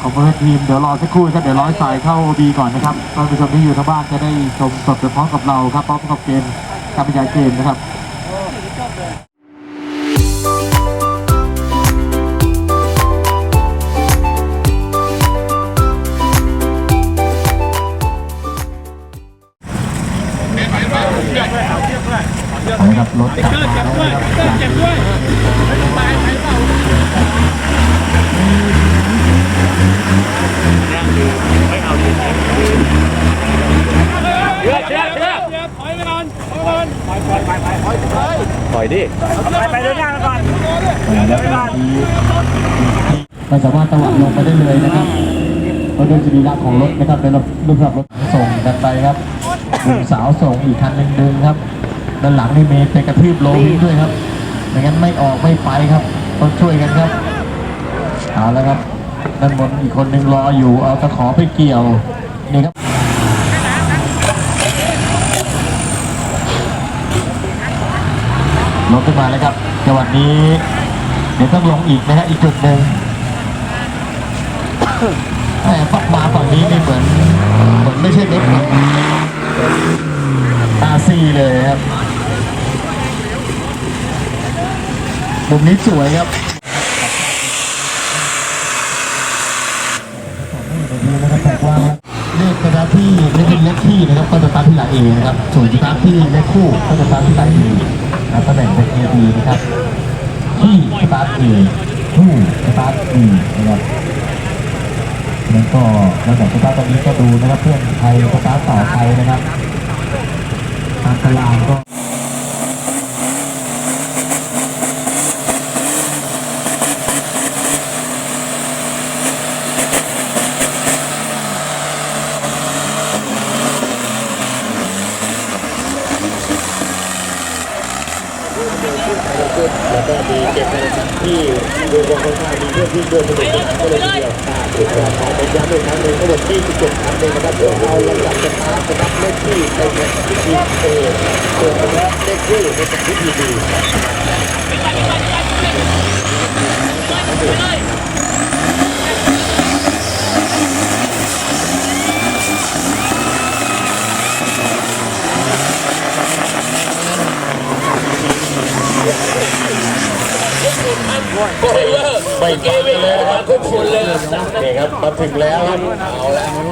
ของประเภททีมเดี๋ยวรอสักครู่นะครับเดี๋ยวร้อยสายเข้าบีก่อนนะครับท่านผู้ชมที่อยู่ทางบ้านจะได้ชมสดไปพร้อมกับเราครับพร้อมกับเกมการบรรยายเกมนะครับนะครับรถกลับมา แล้วนะครับไม่สามารถตวัดลงไปได้เลยนะครับเพราะด้วยสรีระของรถนะครับในรูปแบบรถส่งกันไปครับหนุ่มสาวส่งอีกคันหนึ่งดึงครับด้านหลังนี่มีไปกระทืบโลหิตด้วยครับไม่งั้นไม่ออกไม่ไปครับต้องช่วยกันครับเอาแล้วครับด้านบนอีกคนหนึ่งรออยู่เอาตะขอไปเกี่ยวนี่ครับ ลงขึ้นมาแล้วครับจังหวะนี้ เดี๋ยวต้องลงอีกนะฮะอีกจุดหนึ่งแหมปักมาฝั่งนี้นี่เหมือนเหมือนไม่ใช่รถอาซีเลยครับมุมนี้สวยครับเลขสตาร์ทที่เลขเล็กที่นะครับก็จะตาร์ทที่หลายเอนะครับส่วนสตาร์ทที่เล็กคู่ก็จะตาร์ทที่หลายเอ นะตำแหน่งเป็นเอดีนะครับที่สตาร์ทเอคู่สตาร์ทดีนะครับแล้วก็ระดับสตาร์ทตอนนี้ก็ดูนะครับเพื่อนไทยสตาร์ทต่อไทยนะครับตามตารางก็ แล้วก็มีเก็บในที่ดูวงค่อนข้างมีเพื่อนที่ด้วยสนุกก็เลยทีเดียวถูกต้องขอเป็นย้ำอีกครั้งหนึ่งทั้งหมด27ครั้งเลยนะครับเดี๋ยวเอาลำดับสตาร์ทนะครับเลขที่ในพิธีเอส่วนนะครับเลขคู่ในพิธีดี ไม่เกมเลยครับทุกคนเลย นี่ครับมาถึงแล้วครับ เอาแล้ว